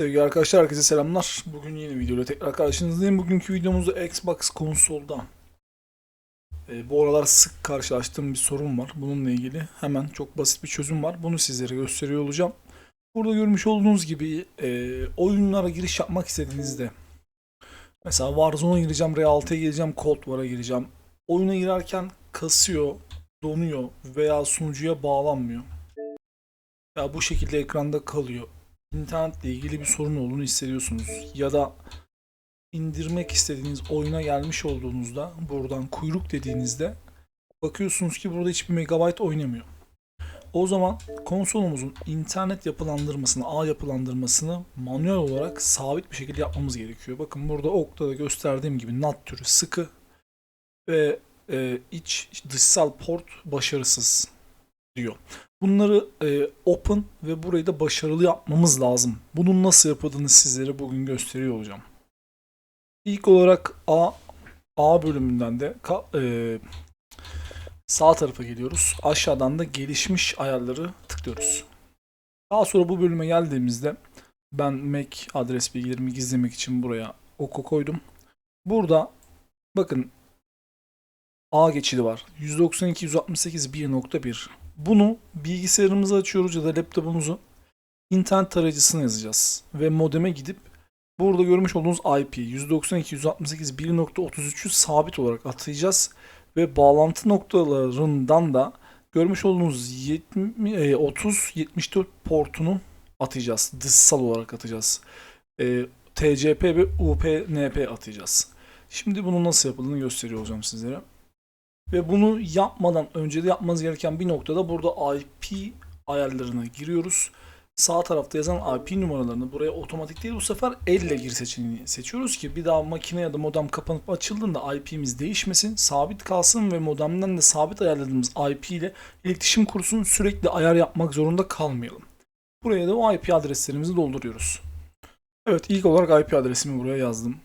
Sevgili arkadaşlar herkese selamlar. Bugün yeni videoyla tekrar karşınızdayım. Bugünkü videomuzda Xbox konsolda e, bu aralar sık karşılaştığım bir sorun var. Bununla ilgili hemen çok basit bir çözüm var. Bunu sizlere gösteriyor olacağım. Burada görmüş olduğunuz gibi e, oyunlara giriş yapmak istediğinizde mesela Warzone'a gireceğim, Realta'ya gireceğim, Cold War'a gireceğim. Oyuna girerken kasıyor, donuyor veya sunucuya bağlanmıyor. Ya bu şekilde ekranda kalıyor internetle ilgili bir sorun olduğunu hissediyorsunuz ya da indirmek istediğiniz oyuna gelmiş olduğunuzda buradan kuyruk dediğinizde bakıyorsunuz ki burada hiçbir megabayt oynamıyor. O zaman konsolumuzun internet yapılandırmasını, ağ yapılandırmasını manuel olarak sabit bir şekilde yapmamız gerekiyor. Bakın burada okta da gösterdiğim gibi NAT türü sıkı ve e, iç dışsal port başarısız diyor. Bunları e, open ve burayı da başarılı yapmamız lazım. Bunun nasıl yapıldığını sizlere bugün gösteriyor olacağım. İlk olarak A A bölümünden de ka- e, sağ tarafa geliyoruz. Aşağıdan da gelişmiş ayarları tıklıyoruz. Daha sonra bu bölüme geldiğimizde ben Mac adres bilgilerimi gizlemek için buraya oku koydum. Burada bakın A geçidi var. 192 168 1.1 bunu bilgisayarımızı açıyoruz ya da laptopumuzu internet tarayıcısına yazacağız. Ve modeme gidip burada görmüş olduğunuz IP 192.168.1.33'ü sabit olarak atayacağız. Ve bağlantı noktalarından da görmüş olduğunuz 70, 30 74 portunu atacağız. Dışsal olarak atacağız. E, TCP ve UPnP atacağız. Şimdi bunu nasıl yapıldığını gösteriyor olacağım sizlere. Ve bunu yapmadan önce de yapmanız gereken bir noktada burada IP ayarlarına giriyoruz. Sağ tarafta yazan IP numaralarını buraya otomatik değil bu sefer elle gir seçeneğini seçiyoruz ki bir daha makine ya da modem kapanıp açıldığında IP'miz değişmesin, sabit kalsın ve modemden de sabit ayarladığımız IP ile iletişim kursun sürekli ayar yapmak zorunda kalmayalım. Buraya da o IP adreslerimizi dolduruyoruz. Evet ilk olarak IP adresimi buraya yazdım.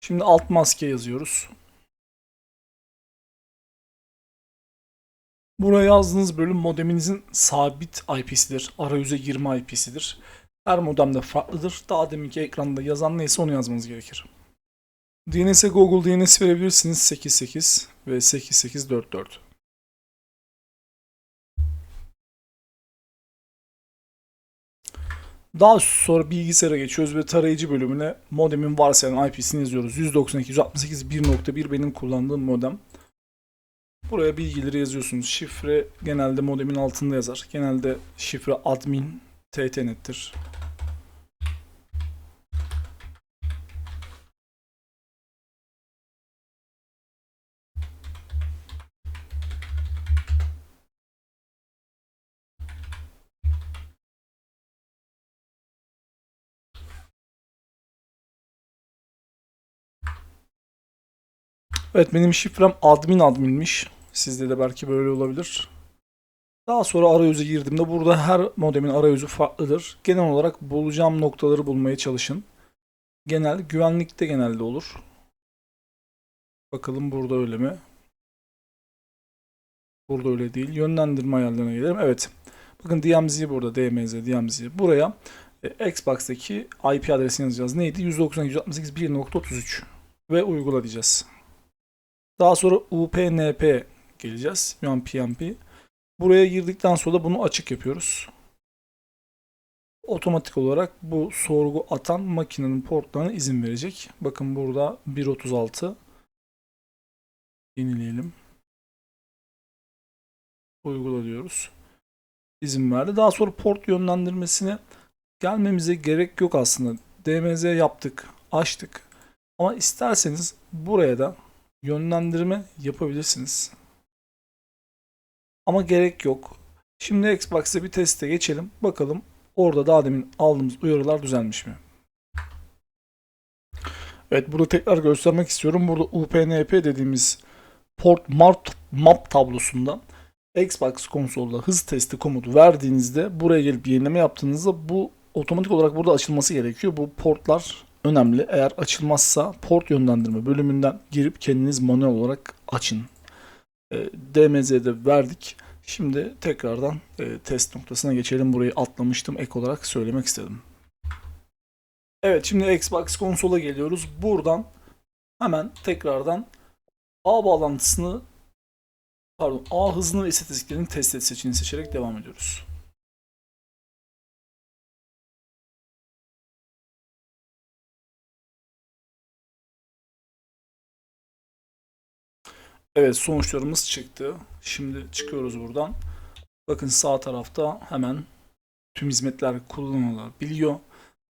Şimdi alt maske yazıyoruz. Buraya yazdığınız bölüm modeminizin sabit IP'sidir. Arayüze girme IP'sidir. Her modemde farklıdır. Daha deminki ekranda yazan neyse onu yazmanız gerekir. DNS'e Google DNS verebilirsiniz 88 ve 8844. Daha sonra bilgisayara geçiyoruz ve tarayıcı bölümüne modemin varsayan IP'sini yazıyoruz. 192.168.1.1 benim kullandığım modem. Buraya bilgileri yazıyorsunuz. Şifre genelde modemin altında yazar. Genelde şifre admin ttnet'tir. Evet benim şifrem admin adminmiş. Sizde de belki böyle olabilir. Daha sonra arayüze girdiğimde burada her modemin arayüzü farklıdır. Genel olarak bulacağım noktaları bulmaya çalışın. Genel güvenlikte genelde olur. Bakalım burada öyle mi? Burada öyle değil. Yönlendirme ayarlarına gelelim. Evet. Bakın DMZ burada. DMZ, DMZ. Buraya e, Xbox'taki IP adresini yazacağız. Neydi? 192.168.1.33 ve uygula diyeceğiz. Daha sonra UPnP geleceğiz. UMPnP. Buraya girdikten sonra da bunu açık yapıyoruz. Otomatik olarak bu sorgu atan makinenin portlarına izin verecek. Bakın burada 1.36 yenileyelim. Uygula diyoruz. İzin verdi. Daha sonra port yönlendirmesine gelmemize gerek yok aslında. DMZ yaptık, açtık. Ama isterseniz buraya da yönlendirme yapabilirsiniz. Ama gerek yok. Şimdi Xbox'ta bir teste geçelim. Bakalım orada daha demin aldığımız uyarılar düzelmiş mi? Evet burada tekrar göstermek istiyorum. Burada UPnP dediğimiz port map, map tablosunda Xbox konsolda hız testi komutu verdiğinizde buraya gelip yenileme yaptığınızda bu otomatik olarak burada açılması gerekiyor. Bu portlar önemli. Eğer açılmazsa port yönlendirme bölümünden girip kendiniz manuel olarak açın. E, DMZ'de verdik. Şimdi tekrardan e, test noktasına geçelim. Burayı atlamıştım. Ek olarak söylemek istedim. Evet şimdi Xbox konsola geliyoruz. Buradan hemen tekrardan ağ bağlantısını pardon ağ hızını ve istatistiklerini test et seçeneğini seçerek devam ediyoruz. Evet sonuçlarımız çıktı. Şimdi çıkıyoruz buradan. Bakın sağ tarafta hemen tüm hizmetler kullanılabiliyor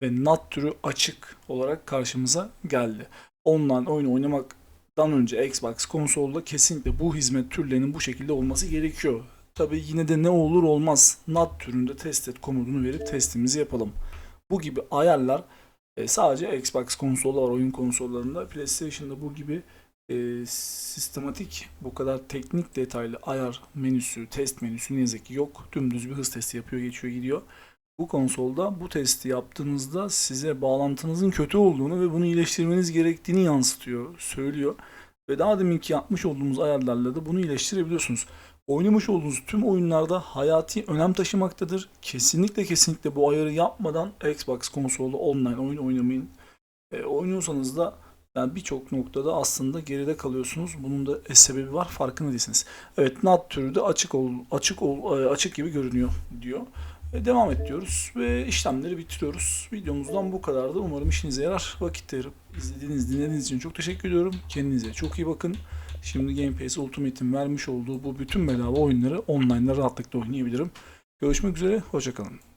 ve NAT türü açık olarak karşımıza geldi. Online oyun oynamaktan önce Xbox konsolda kesinlikle bu hizmet türlerinin bu şekilde olması gerekiyor. Tabi yine de ne olur olmaz NAT türünde test et komutunu verip testimizi yapalım. Bu gibi ayarlar e, sadece Xbox konsolda var oyun konsollarında. PlayStation'da bu gibi e, sistematik bu kadar teknik detaylı ayar menüsü, test menüsü ne yazık ki yok. Dümdüz bir hız testi yapıyor, geçiyor, gidiyor. Bu konsolda bu testi yaptığınızda size bağlantınızın kötü olduğunu ve bunu iyileştirmeniz gerektiğini yansıtıyor, söylüyor. Ve daha deminki yapmış olduğumuz ayarlarla da bunu iyileştirebiliyorsunuz. Oynamış olduğunuz tüm oyunlarda hayati önem taşımaktadır. Kesinlikle kesinlikle bu ayarı yapmadan Xbox konsolda online oyun oynamayın. E, oynuyorsanız da yani birçok noktada aslında geride kalıyorsunuz. Bunun da sebebi var. Farkında değilsiniz. Evet, NAT türü de açık ol, açık ol, e, açık gibi görünüyor diyor. E, devam et diyoruz ve işlemleri bitiriyoruz. Videomuzdan bu kadardı. Umarım işinize yarar. Vakit ayırıp izlediğiniz, dinlediğiniz için çok teşekkür ediyorum. Kendinize çok iyi bakın. Şimdi Game Pass Ultimate'in vermiş olduğu bu bütün bedava oyunları online'da rahatlıkla oynayabilirim. Görüşmek üzere. Hoşçakalın.